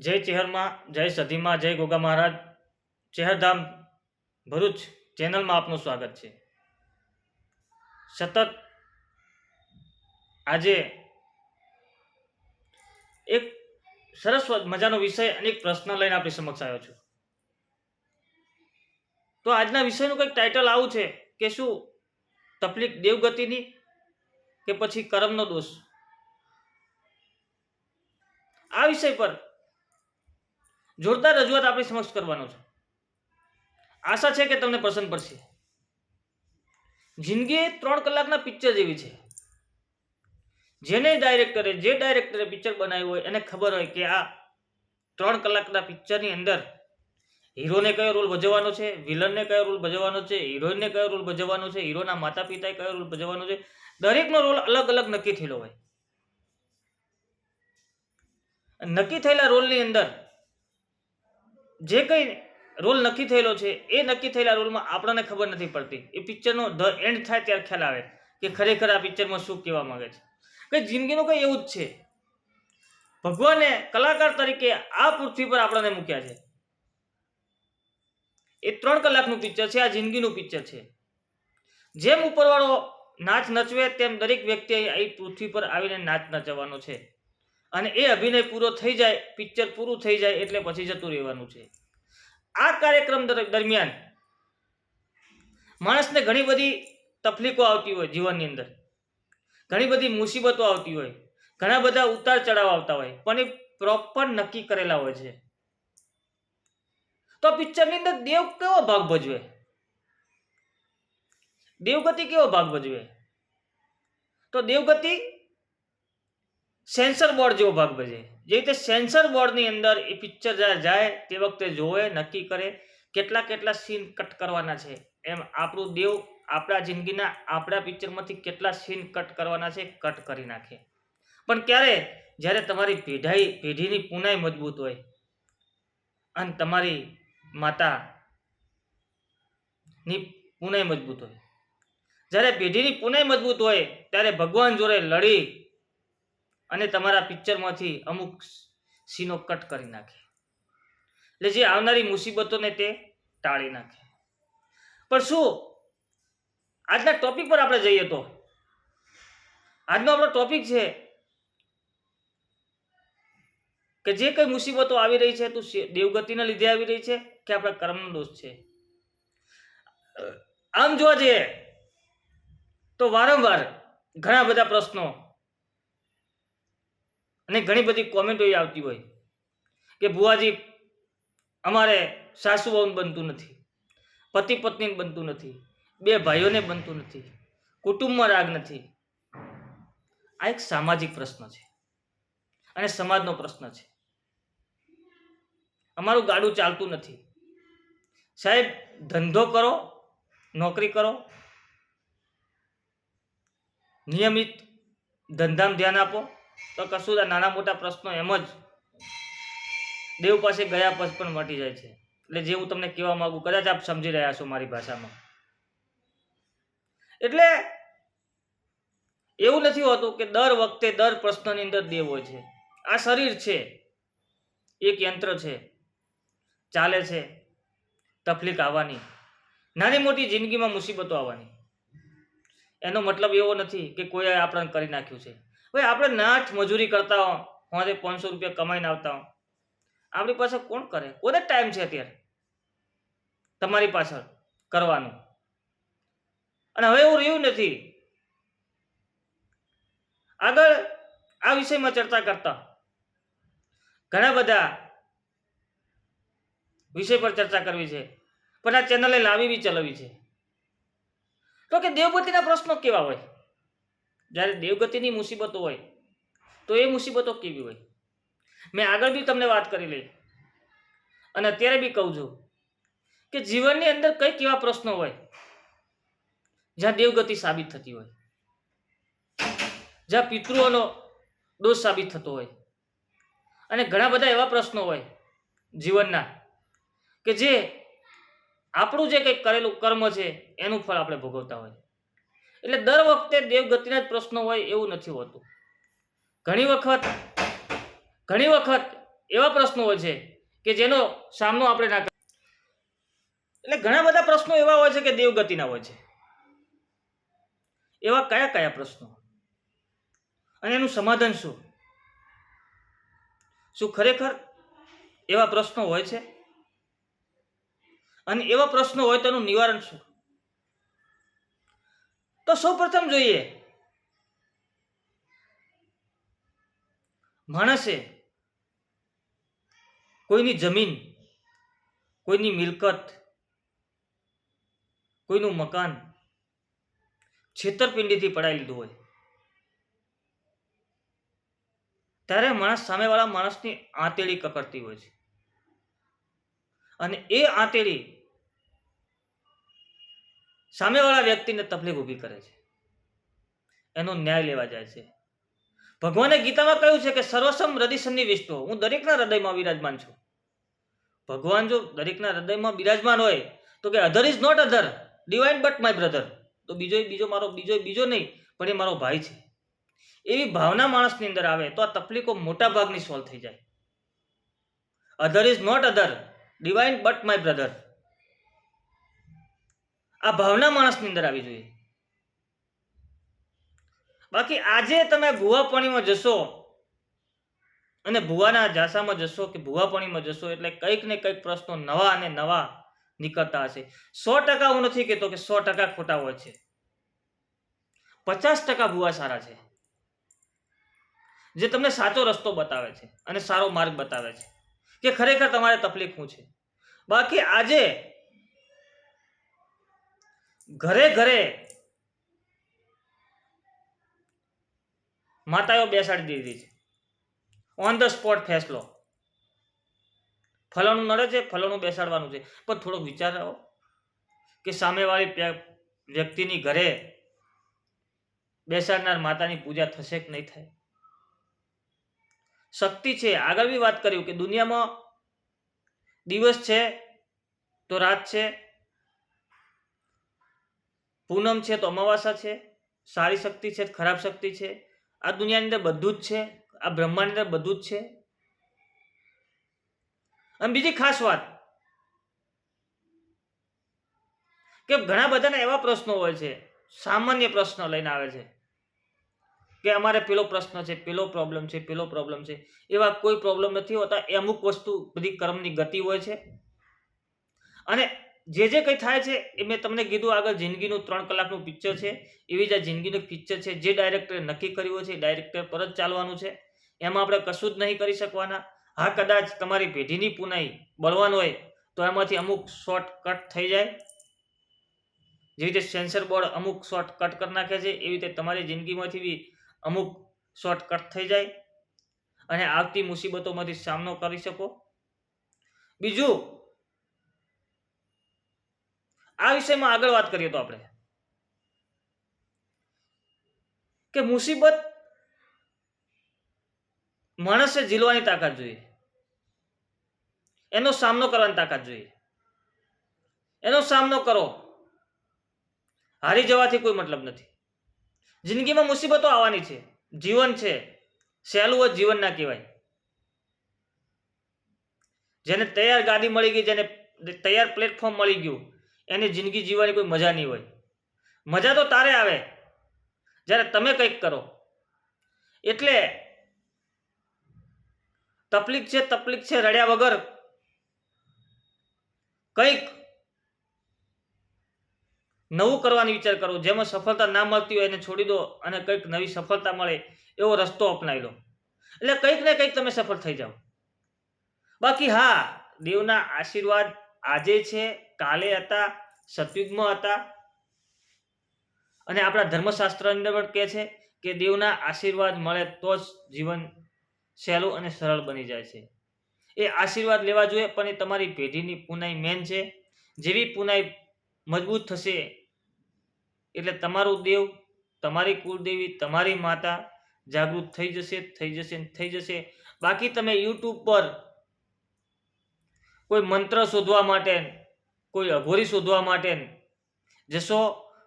જય ચેહરમાં જય સધીમાં, જય ગોગા મહારાજ. ચેહરધામ ભરૂચ ચેનલમાં આપનું સ્વાગત છે. સતત આજે એક સરસ મજાનો વિષય અને એક પ્રશ્ન લઈને આપણી સમક્ષ આવ્યો છું. તો આજના વિષયનું કંઈક ટાઇટલ આવું છે કે શું? તકલીફ દેવગતિની કે પછી કર્મનો દોષ? આ વિષય પર જોરદાર રજૂઆત આપણી સમક્ષ કરવાનો છે. આશા છે કે તમને પસંદ પડશે. જિંદગી ત્રણ કલાકના પિક્ચર જેવી છે. જેને ડાયરેક્ટરે, જે ડાયરેક્ટરે પિક્ચર બનાવ્યું હોય, એને ખબર હોય કે આ ત્રણ કલાકના પિક્ચરની અંદર હીરોને કયો રોલ ભજવવાનો છે, વિલનને કયો રોલ ભજવવાનો છે, હિરોઈનને કયો રોલ ભજવવાનો છે, હીરોના માતા પિતાએ કયો રોલ ભજવવાનો છે, દરેકનો રોલ અલગ અલગ નક્કી થયેલો હોય. નક્કી થયેલા રોલની અંદર જે કંઈ રોલ નક્કી થયેલો છે, એ નક્કી થયેલા રોલમાં આપણને ખબર નથી પડતી. એ પિક્ચરનો ધ એન્ડ થાય ત્યારે ખ્યાલ આવે કે ખરેખર આ પિક્ચરમાં શું કહેવા માગે છે. કે જિંદગીનું કંઈ એવું જ છે. ભગવાને કલાકાર તરીકે આ પૃથ્વી પર આપણને મૂક્યા છે. એ ત્રણ કલાકનું પિક્ચર છે, આ જિંદગીનું પિક્ચર છે. જેમ ઉપરવાળો નાચ નચવે, તેમ દરેક વ્યક્તિ એ પૃથ્વી પર આવીને નાચ નચવાનો છે. અને એ અભિનય પૂરો થઈ જાય પિક્ચર પૂરું થઈ જાય એટલે પછી જતું રહેવાનું છે. આ કાર્યક્રમ દરમિયાન માણસને ઘણી બધી તકલીફો આવતી હોય જીવનની અંદર. ઘણી બધી મુસીબતો આવતી હોય. ઘણા બધા ઉતાર ચઢાવ આવતા હોય, પણ એ પ્રોપર નક્કી કરેલા હોય છે. તો પિક્ચરની અંદર દેવ કેવો ભાગ ભજવે? દેવગતિ કેવો ભાગ ભજવે? તો દેવગતિ સેન્સર બોર્ડ જેવો ભાગ ભજે જે રીતે સેન્સર બોર્ડની અંદર એ પિક્ચર જ્યારે જાય તે વખતે જોવે, નક્કી કરે કેટલા કેટલા સીન કટ કરવાના છે. એમ આપણું દેવ આપણા જિંદગીના આપણા પિક્ચરમાંથી કેટલા સીન કટ કરવાના છે, કટ કરી નાખે. પણ ક્યારે? જ્યારે તમારી પેઢાઈ, પેઢીની પુનાઈ મજબૂત હોય અને તમારી માતા ની પુનાઈ મજબૂત હોય. જ્યારે પેઢીની પુનાઈ મજબૂત હોય, ત્યારે ભગવાન જોડે લડી અને તમારા પિક્ચરમાંથી અમુક સીનો કટ કરી નાખે. એટલે જે આવનારી મુસીબતોને તે ટાળી નાખે. પણ શું? આજના ટોપિક પર આપણે જઈએ તો. આજનો આપણો ટોપિક છે કે જે કઈ મુસીબતો આવી રહી છે, તું દેવગતિના લીધે આવી રહી છે કે આપણા કર્મનો દોષ છે? આમ જોવા જઈએ તો વારંવાર ઘણા બધા પ્રશ્નો અને ઘણી બધી કોમેન્ટો આવતી હોય કે ભુવાજી, અમારે સાસુ બનતું નથી, પતિ પત્નીને બનતું નથી, બે ભાઈઓને બનતું નથી, કુટુંબમાં રાગ નથી. આ એક સામાજિક પ્રશ્ન છે અને સમાજનો પ્રશ્ન છે. અમારું ગાડું ચાલતું નથી. સાહેબ, ધંધો કરો, નોકરી કરો. નિયમિત ધંધામાં ધ્યાન આપો. તો કશું નાના મોટા પ્રશ્નો એમ જ. દેવ પાસે ગયા પછી પણ મટી જાય છે. એટલે જે હું તમને કહેવા માંગુ, કદાચ આપ સમજી રહ્યા છો મારી ભાષામાં. એટલે એવું નથી હોતું કે દર વખતે દર પ્રશ્નની અંદર દેવ હોય છે. આ શરીર છે. એક યંત્ર છે. ચાલે છે. તકલીફ આવવાની. નાની મોટી જિંદગીમાં મુસીબતો આવવાની. એનો મતલબ એવો નથી કે કોઈએ આપણને કરી નાખ્યું છે. ભાઈ આપણે નાઠ મજૂરી કરતા હો હોતે પાંચસો રૂપિયા કમાઈને આવતા હો આપણી પાસે કોણ કરે? કોને ટાઈમ છે અત્યારે? તમારી પાછળ કરવાનું. અને હવે એવું રહ્યું નથી. આગળ આ વિષયમાં ચર્ચા કરતા. ઘણા બધા વિષય પર ચર્ચા કરવી છે. પણ આ ચેનલે લાવી બી ચલાવી છે. તો કે દેવભૂતિના પ્રશ્નો કેવા હોય? જ્યારે દેવગતિની મુસીબતો હોય, તો એ મુસીબતો કેવી હોય? મેં આગળ બી તમને વાત કરી લઈ. અને અત્યારે બી કહું છું કે જીવનની અંદર કઈ એવા પ્રશ્નો હોય, જ્યાં દેવગતિ સાબિત થતી હોય. જ્યાં પિતૃઓનો દોષ સાબિત થતો હોય. અને ઘણા બધા એવા પ્રશ્નો હોય જીવનના કે જે આપણું જે કંઈક કરેલું કર્મ છે, એનું ફળ આપણે ભોગવતા હોય. એટલે દર વખતે દેવગતિના જ પ્રશ્નો હોય એવું નથી હોતું. ઘણી વખત ઘણી વખત એવા પ્રશ્નો હોય છે કે જેનો સામનો આપણે ના એટલે ઘણા બધા પ્રશ્નો એવા હોય છે કે દેવગતિના હોય છે. એવા કયા કયા પ્રશ્નો? અને એનું સમાધાન શું? શું ખરેખર એવા પ્રશ્નો હોય છે? અને એવા પ્રશ્નો હોય તેનું નિવારણ શું? તો સૌ પ્રથમ જોઈએ. માણસે કોઈની જમીન, કોઈની મિલકત, કોઈનું મકાન છેતરપિંડીથી પડાવી લીધું હોય. ત્યારે માણસ સામેવાળા માણસની આંતેડી કકડતી હોય છે. અને એ આંતેડી સામેવાળા વ્યક્તિને તકલીફ ઊભી કરે છે. એનો ન્યાય લેવા જાય છે. ભગવાને ગીતામાં કહ્યું છે કે સર્વસમ હૃદય વિષ્ણુ, હું દરેકના હૃદયમાં વિરાજમાન છું. ભગવાન જો દરેકના હૃદયમાં બિરાજમાન હોય, તો કે other is not other divine but my brother તો બીજો બીજો મારો બીજો બીજો નહીં, પણ એ મારો ભાઈ છે. એવી ભાવના માણસની અંદર આવે, તો આ તકલીફો મોટા ભાગની સોલ્વ થઈ જાય. Other is not other divine but my brother આ ભાવના માણસની અંદર આવી જોઈએ. બાકી આજે તમે ભૂવાપણીમાં જશો અને ભૂવાના જાસામાં જશો કે ભૂવાપણીમાં જશો એટલે કંઈક ને કંઈક પ્રશ્નો નવા અને નવા નીકળતા હશે. સો ટકા હું નથી કહેતો કે સો ટકા ખોટા હોય છે. પચાસ ટકા ભૂવા સારા છે. જે તમને સાચો રસ્તો બતાવે છે અને સારો માર્ગ બતાવે છે. કે ખરેખર તમારે તકલીફ શું છે? બાકી આજે ઘરે ઘરે માતાઓ બેસાડી દીધી છે. ઓન ધ સ્પોટ ફેસલો. ફલાણું નડે છે, ફલાણું બેસાડવાનું છે. પણ થોડોક વિચાર આવો કે સામેવાળી વ્યક્તિની ઘરે બેસાડનાર માતાની પૂજા થશે કે નહીં થાય? શક્તિ છે. આગળ બી વાત કર્યું કે દુનિયામાં દિવસ છે તો રાત છે પૂનમ છે તો અમાવાસા છે, સારી શક્તિ છે, ખરાબ શક્તિ છે. આ દુનિયાની અંદર બધું જ છે, આ બ્રહ્માંડની અંદર બધું જ છે. અને બીજી ખાસ વાત, કે ઘણા બધાના એવા પ્રશ્નો હોય છે, સામાન્ય પ્રશ્નો લઈને આવે છે, કે અમારે પેલો પ્રશ્ન છે, પેલો પ્રોબ્લેમ છે, પેલો પ્રોબ્લેમ છે. એવા કોઈ પ્રોબ્લેમ નથી હોતા, એ અમુક વસ્તુ બધી કર્મની ગતિ હોય છે. અને જે જે કંઈ થાય છે એ મેં તમને કીધું આગળ જિંદગીનું ત્રણ કલાકનું પિક્ચર છે. એવી જ આ જિંદગીનું પિક્ચર છે જે ડાયરેક્ટરે નક્કી કર્યું છે. ડાયરેક્ટર પર જ ચાલવાનું છે. એમાં આપણે કશું જ નહીં કરી શકવાના. હા, કદાચ તમારી પેઢીની પુનાઈ બળવાન હોય તો એમાંથી અમુક શોર્ટ કટ થઈ જાય. જે રીતે સેન્સર બોર્ડ અમુક શોર્ટ કટ કરી નાખે છે, એવી રીતે તમારી જિંદગીમાંથી બી અમુક શોર્ટ કટ થઈ જાય અને આવતી મુસીબતોમાંથી સામનો કરી શકો. બીજું આ વિષયમાં આગળ વાત કરીએ તો આપણે. કે મુસીબત માણસે ઝીલવાની તાકાત જોઈએ. એનો સામનો કરવાની તાકાત જોઈએ. એનો સામનો કરો. હારી જવાથી કોઈ મતલબ નથી. જિંદગીમાં મુસીબતો આવવાની છે. જીવન છે. સહેલું જીવન ના કહેવાય. જેને તૈયાર ગાડી મળી ગઈ, જેને તૈયાર પ્લેટફોર્મ મળી ગયું એની જિંદગી જીવવાની કોઈ મજા નહીં હોય. મજા તો તારે આવે. જ્યારે તમે કંઈક કરો. એટલે તકલીફ છે તકલીફ છે રડ્યા વગર કંઈક નવું કરવાની વિચાર કરો. જેમાં સફળતા ના મળતી હોય એને છોડી દો અને કંઈક નવી સફળતા મળે એવો રસ્તો અપનાવી લો. એટલે કંઈક ને કંઈક તમે સફળ થઈ જાઓ. બાકી હા, દેવના આશીર્વાદ આજે છે કાલે હતા, સતયુગમાં હતા. અને આપણા ધર્મશાસ્ત્રની અંદર પણ કહે છે કે દેવના આશીર્વાદ મળે તો જ જીવન સહેલું અને સરળ બની જાય છે. એ આશીર્વાદ લેવા જોઈએ, પણ એ તમારી પેઢીની પુનાઈ મેન છે. જેવી પુનાઈ મજબૂત થશે, એટલે તમારું દેવ, તમારી કુળદેવી, તમારી માતા જાગૃત થઈ જશે થઈ જશે થઈ જશે. બાકી તમે યુટ્યુબ પર કોઈ મંત્ર શોધવા માટે કોઈ અઘોરી શોધવા માટે જશો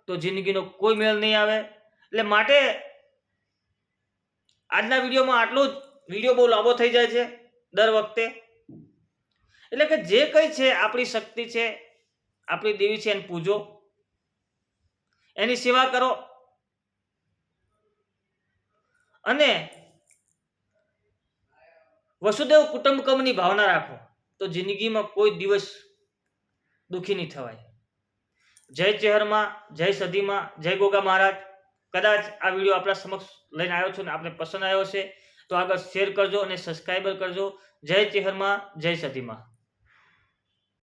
તો જિંદગીનો કોઈ મેળ નહીં આવે. એટલે માટે આજના વિડીયોમાં આટલું જ. વીડિયો બહુ લાંબો થઈ જાય છે દર વખતે. એટલે કે જે કંઈ છે આપણી શક્તિ છે, આપણી દેવી છે એને પૂજો. એની સેવા કરો. અને વસુદેવ કુટુંબકમની ભાવના રાખો. તો જિંદગીમાં કોઈ દિવસ દુઃખી નહીં થવાય. જય ચહેરમાં, જય સદીમાં, જય ગોગા મહારાજ. કદાચ આ વીડિયો આપણા સમક્ષ લઈને આવ્યો છું ને આપને પસંદ આવ્યો છે તો આગળ શેર કરજો અને સબસ્ક્રાઈબર કરજો. જય ચેહરમાં, જય સદીમાં.